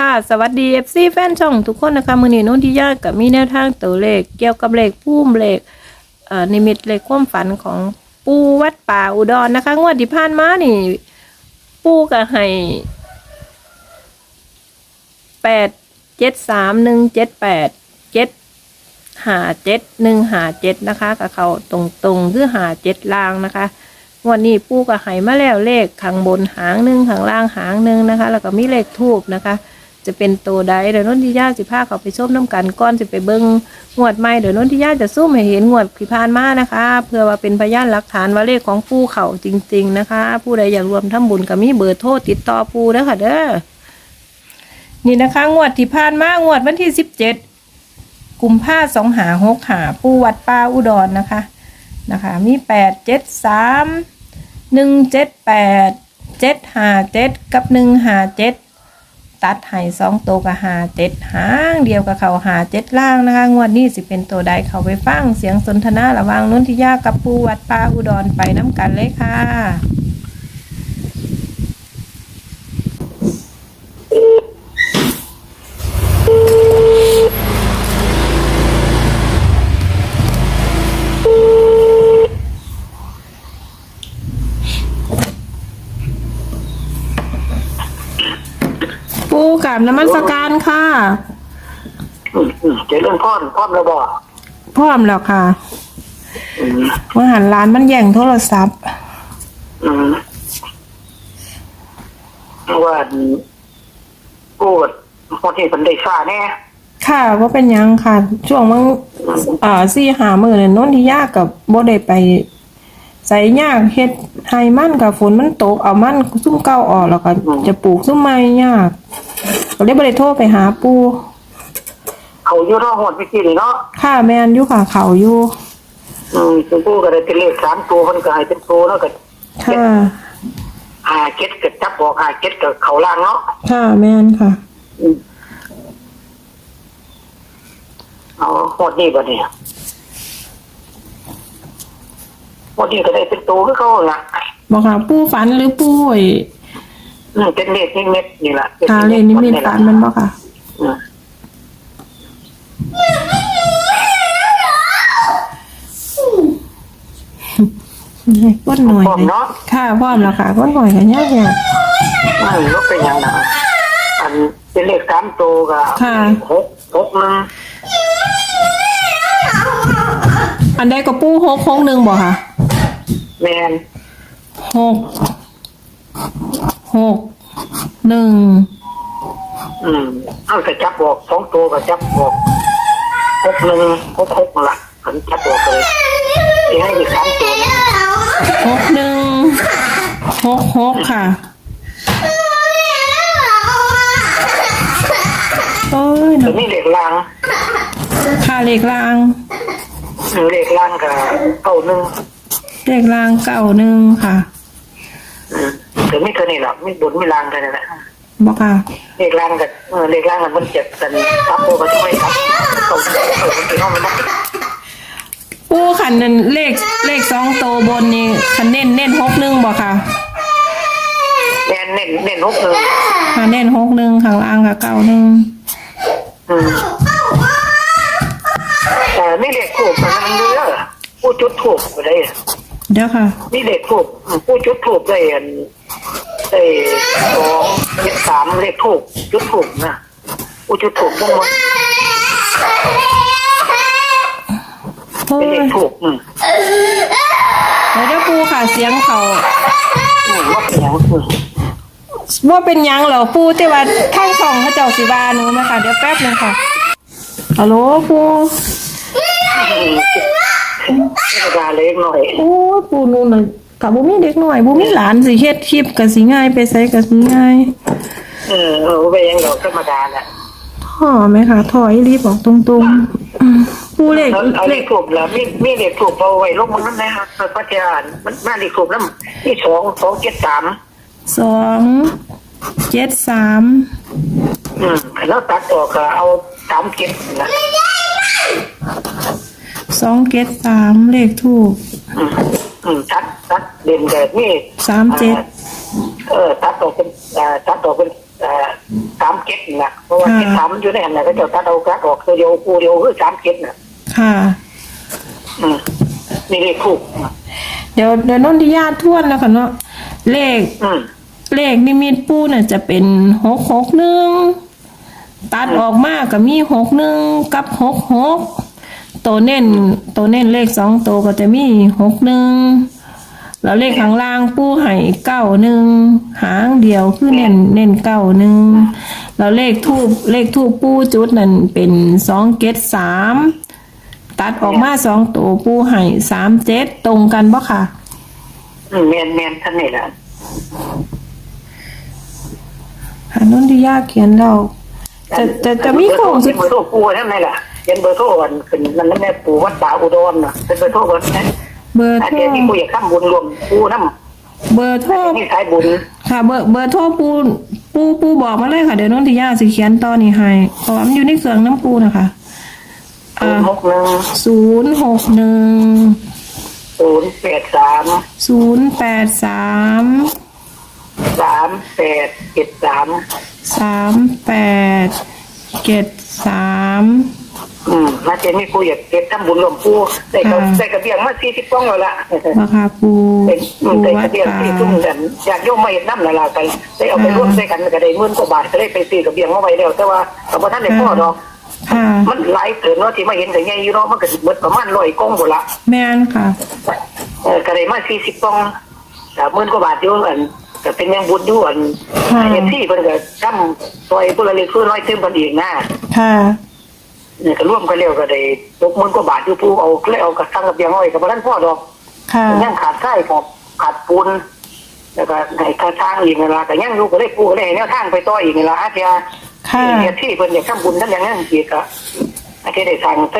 ค่ะ สวัสดี FC แฟนช่องทุกคนนะคะ มือนี้โน้นที่ยากกับมีแนวทางตัวเลข เกี่ยวกับเลขพุ่มเลขเอ่อนิมิตเลขความฝันของปูวัดป่าอุดรนะคะ งวดที่ผ่านมานี่ ปูก็ให้แปดเจ็ดสามหนึ่งเจ็ดแปดเจ็ดหาเจ็ดหนึ่งหาเจ็ดนะคะกับเขาตรงๆคือหาเจ็ดลางนะคะงวันนี้ปูก็ให้มาแล้วเลขข้างบนหางหนึ่งข้างล่างหางหนึ่งนะคะ แล้วก็มีเลขทูบนะคะ จะเป็นตัวใดเดี๋ยวนนทิยาสิพาเขาไปชมน้ำกันก้อนจะไปเบิ้งงวดใหม่เดี๋ยวนนทิยาจะซูมให้เห็นงวดที่ผ่านมานะคะเพื่อว่าเป็นพยานหลักฐานว่าเลขของปูเขาจริง ๆ นะคะ ผู้ใดอยากรวมทำบุญก็มีเบอร์โทรติดต่อปูเด้อค่ะเด้อนี่นะคะ งวดที่ผ่านมางวดวันที่สิบเจ็ดกุมภาสองหาหกหาปูวัดป่าอุดรนะคะนะคะ มีแปดเจ็ดสามหนึ่งเจ็ดแปดเจ็ดหาเจ็ดกับหนึ่งหาเจ็ด ตัดให้สองตัวกับหาเจ็ดหางเดียวกับเขาหาเจ็ดล่างนะคะ งวดนี้สิเป็นตัวใดเขาไปฟังเสียงสนทนาระหว่างนุนทิยากับปูวัดปลาอุดรไปน้ำกันเลยค่ะ ปูกับน้ำมันสการค่ะ อืมอืมเจริญพรพร้อมแล้วบ่พร้อมแล้วค่ะอืมว่าหันร้านมันแย่งโทรศัพท์ อืมว่ากูก็พอที่เป็นได้ซ่าแน่ค่ะว่าเป็นหยังค่ะ ช่วงมันอ่าซี่หามือเนี่ยนนทิยากับโบได้ไปใส่ยากเฮ็ดไฮมันกับฝนมันตกเอามันซุ่มเก้าออกแล้วก็จะปลูกซุ่มไม้ยาก ก็เลยบ่ได้โทรไปหาปูเขาอยู่รอหอดไปกี่นี่เนาะค่ะแมนอยู่ค่ะ เขาอยู่อืมซึ่งกูก็ได้เป็นเลขสามตัวมันก็ให้เป็นตัวแล้วก็ค่ะหาเก็ดกับจับบอกหาเก็ดกับเขาล่างเนาะค่ะแมนค่ะอืมเอาหอดนี่บ่เนี่ยหอดนี่ก็ได้เป็นตัวคือเขาละบอกค่ะปูฝันหรือปูไอ้ อืมเป็นเลขนิมิตนี่แหละหาเลนนิมิตฝันมันบอกค่ะ อืมก้นหน่อยพร้อมเนาะค่ะพร้อมแล้วค่ะก้นหน่อยกันยากเนี่ยไม่รู้เป็นยังไงอันเป็นเลขสามตัวกับค่ะ หกหกหนึ่งอันใดก็ปูหกหกหนึ่งบอกค่ะแมนหก หกหนึ่งอืมเอาแต่จับบอกสองตัวกับจับบอกหกหนึ่งหกหกละอันจับบอกเลยที่ให้อีกสามตัวนะหกหนึ่งหกหกค่ะโอ้ยแต่เนาะนี่เลขล่างค่ะเลขรางอืมเลขล่างกับเก้าหนึ่งเลขรางเก่าหนึ่งค่ะ อืม แต่ไม่เท่านี้หรอกไม่บนไม่ล่างกันนั่นแหละบอกค่ะเลขล่างกับเออเลขล่างกับมันเจ็บกันทับตัวกันทำไมครับเก้าเก้าเก้ามันเป็นห้องมันนะปูขันนั้นเลขเลขสองโตวบนนี่ขันเน้นเน้นหกหนึ่งบอกค่ะแมนเน้นเน้นหกหนึ่งค่ะเน้นหกหนึ่งข้างล่างค่ะเก่าหนึ่งอืมแต่นี่เด็กถูกมันมันเยอะผู้จุดถูกไปได้ เดี๋ยวค่ะ นี่เด็กถูกผู้จุดถูกได้อันได้สองเจ็ดสามเลขถูกจุดถูกนะผู้จุดถูกทั้งหมดโอ้เป็นเลยขถูกอืมเดี๋ยวเดี๋ยวปูค่ะเสียงเขาอืมว่าเป็นอย่างอืมว่าเป็นหยังเหรอปูแต่ว่าข้างช่องเขาเจ้าสิบาหนูไหมค่ะเดี๋ยวแป๊บนึงค่ะฮัลโหลปู ธรรมดาเล็กหน่อยโอ้ยปูหนูน่ะกับบุมีเด็กหน่อยบุมีหลานสิเฮ็ดคลิปกับสิง่ายไปใส่กับสิง่ายเออเออไปยังเราธรรมดาแหละท่อไหมคะท่ออีรีบบอกตรงๆอืมปูเลขเอาเอาเลเลขขถูกแล้วมีมีเลขถูกเอาไว้ลงมันนั่นนะครับพระเจ้ามันมาเลขถูกนั่นที่สองสองเจ็ดสามสองเจ็ดสามอืมแล้วตัดออกก็เอาสามเจ็ดนะ สองเจ็ดสามเลขถูกอืมอืมตัดตัดเด่นแบบนี้สามเจ็ดเออตัดออกเป็นเอ่อตัดออกเป็นเอ่อสามเจ็ดนะราะว่าเจ็ดสามมันอยู่ในหันไหนก็จะตัดเอากระออกตัวเดียวกูเดียวคือสามเจ็ดน่ะค่ะ อืมนี่เลขถูกเดี๋ยวเดี๋ยวนนทิยาทวนแล้วกันเนาะเลข อืม เลขนิมิตปูน่ะจะเป็นหกหกหนึ่งตัดออกมาก็มีหกหนึ่งกับหกหก ตัวเน้นตัวเน้นเลขสองตัวก็จะมีหกหนึ่งแล้วเลขข้างล่างปูให้เก้าหนึ่งหางเดียวคือเน้นเน้นเก้าหนึ่งแล้วเลขทูบเลขทูบปูจุดนั่นเป็นสองเกตสามตัดออกมาสองตัวปูให้สามเจ็ดตรงกันบ่ค่ะอืมแมนแมนท่านนี่แหละหานนทิยาเขียนเราจะจะจะมีโครงสุดเบอร์โทรปูนั่นไงล่ะ เขียนเบอร์โทรอันขึ้นนั่นนั่นแม่ปูวัดป่าอุดรน่ะเป็นเบอร์โทรเบอร์นั้นเบอร์อาโทรเดี๋ยวนี้กูอยากข้ามบุญรวมปูน้ำเบอร์โทรนี่สายบุญค่ะ เบอร์เบอร์โทรปูปูปูบอกมาเลยค่ะเดี๋ยวนนทิยาสิเขียนต่อนี่ให้เพราะว่ามันอยู่ในเครื่องน้ำปูนะคะศูนย์หกหนึ่งศูนย์หกหนึ่งศูนย์แปดสามศูนย์แปดสามสามแปดเจ็ดสามสามแปดเจ็ดสาม อืมมาเจนนี่กูอยากเก็บทำบุญรวมปูได้กับได้กระเบียงมาสี่สิบป้องแล้วล่ะราคาปูเป็นอืปูมได้วักดระเบียงป่าที่ทุ่มกันอยากโยมมาเห็นน้ำละลายไปได้เอาไปร่วมด้วยกันก็ได้หมื่นกว่าบาทก็ได้ไปซื้อกระเบียงมาไว้แล้วแต่ว่าแต่ว่าท่านในพ่อเนาะค่ะ มันหลายเกินเนาะที่มาเห็นแต่ใหญ่อยู่เนาะมันก็สิเบิดประมาณร้อยกล้องหมดละ แม่นค่ะ เออก็ได้มาสี่สิบกล้องแต่หมื่นกว่าบาทอยู่อันก็เป็นยังบุญอยู่อันค่ะ เอฟซีเพิ่นก็ทำซอยผู้ละเล็กผู้น้อยเติมกันอีกนะค่ะเนี่ยก็ร่วมกันแล้วก็ได้ตกหมื่นกว่าบาทอยู่ผู้เอาเลยเอากระสังกระเบียงเอาไว้กับบ่ทันพ่อดอกค่ะ ยังขาดไส้ขาดขาดปูนแล้วก็ให้ค่าทางอีกเวลาแต่ยังอยู่ก็ได้ปูก็ได้ให้แนวทางไปต่ออีกเวลาอาเทียค่ะ เนี่ยที่เพิ่นอยากทำบุญท่านอย่างนั้นอีกอะอาเทียได้สั่งไป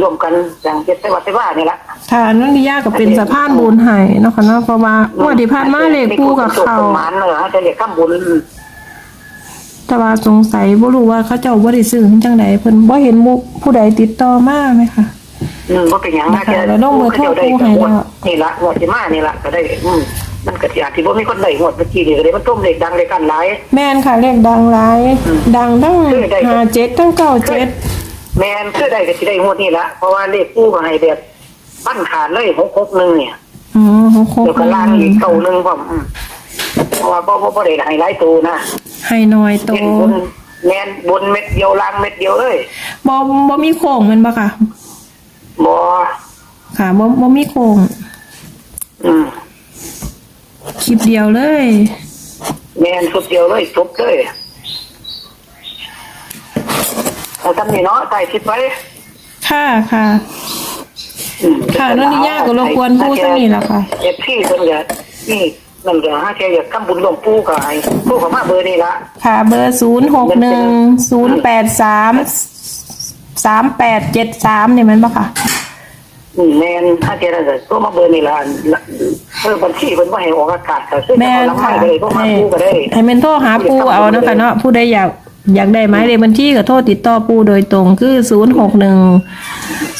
ร่วมกันอย่างเจ็ดไต้หวัดไต้ว่านี่ละ ค่ะนนทิยาก็เป็นสะพานบุญให้เนาะค่ะเนาะเพราะว่าเมื่อที่ผ่านมาเลขปูกับเขาประมาณเนอะอาเทียอยากทำบุญ แต่ว่าสงสัยบ่รู้ว่าเขาเจ้าบ่ได้ซื้อจังไดเพิ่นบ่เห็นมุกผู้ใดติดต่อมาไหมคะอืมว่าเป็นอย่างอาเทียแล้วน้องเบอร์โทรปูให้แล้วนี่ละงวดที่มานี่ละก็ได้ อืมมันก็สิอาจที่บ่มีคนได้งวดเมื่อกี้นี่ก็ได้มันต้มเล็กดังเลยกันหลายแม่นค่ะเลขดังหลายอืมดังทั้งซื้อได้ห้าเจ็ดทั้งเก้าเจ็ดแมนคือได้ก็สิได้งวดนี้ละเพราะว่าเลขกู้ก็ให้แบบปั้นขาดเลยหกหกหนึ่งเนี่ยอ๋อหกหกเดี๋ยวก็ล่างอีกเก่าหนึ่งผมอืมเพราะว่าพ่อพ่อได้ให้หลายตัวนะ ให้น้อยโตเห็นบนแมนบนเม็ดเดียวล่างเม็ดเดียวเลยบ่บ่มีโค้งแมันบ่ค่ะ บอค่ะบ่บ่มีโค้งอืมคลิปเดียวเลย แมนสุดเดียวเลยจบเลยเอาทำนี่เนาะใส่คิดไว้ค่ะค่ะ อืมค่ะนั่นนี่ยากกว่ารบกวนพูดสักนิดละค่ะ เอฟซีเพิ่นก็นี่ นั่นก็ห้าแกอยากทำบุญหลวงปู่ก็ให้ปู่เขามาเบอร์นี่ละค่ะ เบอร์ศูนย์หกหนึ่งศูนย์แปดสามสามแปดเจ็ดสามเนี่ยมันปะค่ะอืมแมนห้าแกนั่นก็โทรมาเบอร์นี่ละเออบัญชีเพิ่นบ่ให้ออกอากาศก็คือแม่จะนเอาลำไม้ค่ะไปเลยโทรมาให้ปู่ก็ได้ให้เมนโทรหาปูเอาเนาะคะเนาะผู้ใดอยากอยากได้ไหมเลขบัญชีก็โทรติดต่อปูโดยตรงคือศูนย์หกหนึ่ง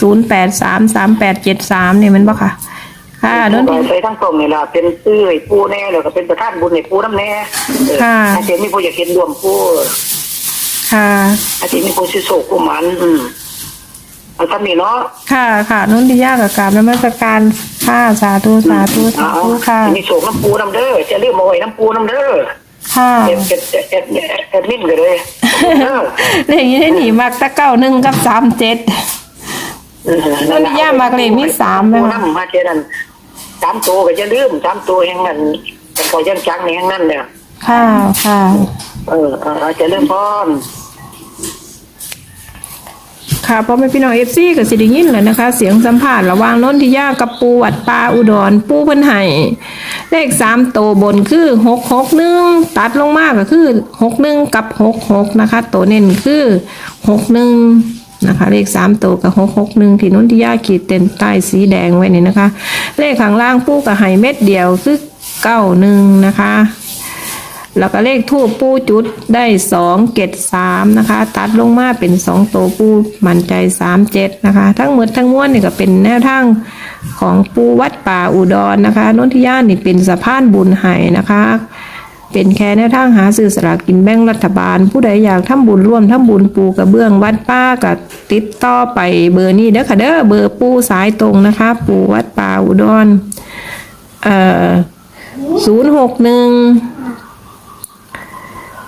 ศูนย์แปดสามสามแปดเจ็ดสามเนี่ยมันปะค่ะ ค่ะโดนก็ที่ใช้ทั้งตรงนี่ล่ะเป็นซื้อให้ปู่แน่แล้วก็เป็นประธานบุญให้ปู่น้ำแน่เออค่ะ อาจารย์มีผู้อยากเห็นรวมปู่ค่ะ อาจารย์มีผู้สิโศกผู้หมันอืมเอาทำนี่เนาะค่ะค่ะนุ่นที่ยากกับกราบนมัสการค่ะสาธุสาธุสาเอาธุค่ะ มีโศกน้ำปูน้ำเด้อจะลืมเอาไว้น้ำปูน้ำเด้อค่ะเอ็ดเอ็ดเอ็ดเอ็ดเอ็ดเอ็ดนิ่มกันเลยเออเลขนี้ได้หนีมากตะเก้าหนึ่งกับสามเจ็ดนั่นย่ามากเลยมีสามไหมปูคะน้ำมาเจนัน สามตัวก็จะลืมสามตัวแห่งนั้นเป็นพอยังจังนี่แห่งนั้นเนี่ยค่ะค่ะเออเออจะเริ่มพร้อมค่ะพ่อแม่พี่น้องเอฟซีกับสิไดิยินเลยนะคะ เสียงสัมภาษณ์ระหว่างน้นที่ยากกับปูวัดปลาอุดร ปูเพันไห้เลขสามโตวบนคือหกหกหนึ่งตัดลงมากก็คือหกหนึ่งกับหกหกนะคะตัวเน้นคือหกหนึ่ง นะคะ เลขสามตัวกับหกหกหนึ่งที่น้นที่ยาขีดเต็นใต้สีแดงไว้นี่นะคะ เลขข้างล่างปูกับไห้เม็ดเดียวคือเก้าหนึ่งนะคะ แล้วก็เลขทูปปูจุดได้สองเกตสามนะคะ ตัดลงมาเป็นสองตัวปูมั่นใจสามเจ็ดนะคะ ทั้งหมดทั้งมวลนี่ก็เป็นแนวทางของปูวัดป่าอุดรนะคะนุนทิยานี่เป็นสะพานบุญไห้นะคะ เป็นแค่แนวทางหาซื้อสลากกินแบ่งรัฐบาล ผู้ใดอยากทำบุญร่วมทำบุญปูกระเบื้องวัดป้ากับติดต่อไปเบอร์นี้เด้อค่ะเด้อเบอร์ปูสายตรงนะคะ ปูวัดป่าอุดรเอ่อศูนย์หกหนึ่ง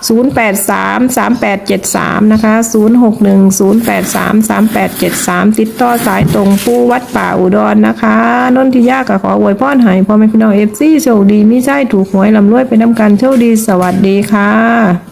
ศูนย์แปดสามสามแปดเจ็ดสามนะคะศูนย์หกหนึ่งศูนย์แปดสามสามแปดเจ็ดสามติดต่อสายตรงผู้วัดป่าอุดรนะคะนนทิยากับขออวยพรให้พ่อแม่พี่น้องเอฟซีโชคดีมิใช่ถูกหวยลำรวยไปนำกันโชคดีสวัสดีค่ะ